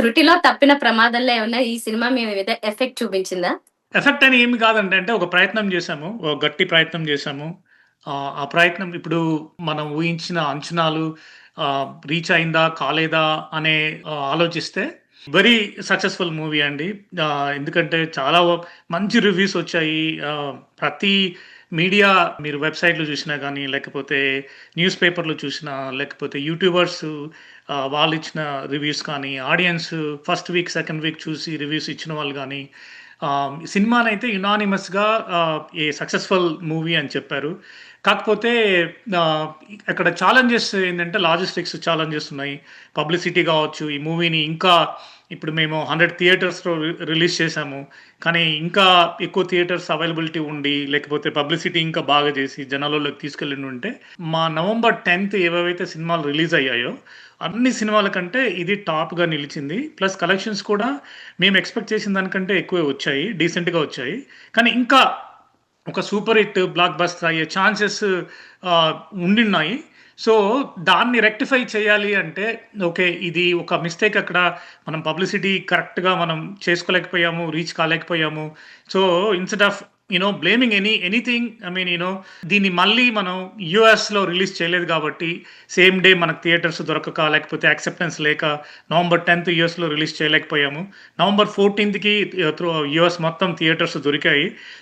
త్రుటిలో తప్పిన ప్రమాదంలో ఏమన్నా ఈ సినిమా మీ మీద ఎఫెక్ట్ చూపించిందా? ఎఫెక్ట్ అని ఏమి కాదండి. అంటే ఒక ప్రయత్నం చేశాము. ఒక గట్టి ప్రయత్నం చేశాము. ఆ ప్రయత్నం ఇప్పుడు మనం ఊహించిన అంచనాలు రీచ్ అయిందా? కాలేదా? అనే ఆలోచిస్తే వెరీ సక్సెస్‌ఫుల్ మూవీ అండి. ఎందుకంటే చాలా మంచి రివ్యూస్ వచ్చాయి. ప్రతి మీడియా మీరు వెబ్‌సైట్‌లో చూసినా కానీ లేకపోతే న్యూస్ పేపర్‌లో చూసినా, లేకపోతే యూట్యూబర్స్ వాళ్ళు ఇచ్చిన రివ్యూస్ కానీ, audience first week, second week చూసి రివ్యూస్ ఇచ్చిన వాళ్ళు కానీ సినిమానైతే యునానిమస్‌గా ఏ సక్సెస్‌ఫుల్ మూవీ అని చెప్పారు. కాకపోతే అక్కడ ఛాలెంజెస్ ఏంటంటే లాజిస్టిక్స్ ఛాలెంజెస్ ఉన్నాయి. పబ్లిసిటీ కావచ్చు, ఈ మూవీని ఇంకా ఇప్పుడు మేము 100 థియేటర్స్‌లో రిలీజ్ చేశాము. కానీ ఇంకా ఎక్కువ థియేటర్స్ అవైలబిలిటీ ఉండి, లేకపోతే పబ్లిసిటీ ఇంకా బాగా చేసి జనాలలోకి తీసుకెళ్ళిండుంటే, మా నవంబర్ 10థ్ ఏవేవైతే సినిమాలు రిలీజ్ అయ్యాయో, అన్ని సినిమాల కంటే ఇది టాప్‌గా నిలిచింది. ప్లస్ కలెక్షన్స్ కూడా మేము ఎక్స్‌పెక్ట్ చేసిన దానికంటే ఎక్కువే వచ్చాయి. డీసెంట్‌గా వచ్చాయి. కానీ ఇంకా ఒక సూపర్ హిట్ బ్లాక్ బస్టర్ అయ్యే ఛాన్సెస్ ఉండిన్నాయి సో, దాన్ని రెక్టిఫై చేయాలి అంటే ఓకే. ఇది ఒక మిస్టేక్ అక్కడ మనం పబ్లిసిటీ కరెక్ట్‌గా మనం చేసుకోలేకపోయాము. Reach కాలేకపోయాము. So, instead of you know blaming any anything I mean you know దీన్ని మళ్ళీ మనం యుఎస్లో రిలీజ్ చేయలేదు కాబట్టి, సేమ్ డే మనకు థియేటర్స్ దొరకక, లేకపోతే యాక్సెప్టెన్స్ లేక నవంబర్ టెన్త్ యుఎస్లో రిలీజ్ చేయలేకపోయాము. నవంబర్ 14థ్‌కి త్రూ యూఎస్ మొత్తం థియేటర్స్ దొరికాయి.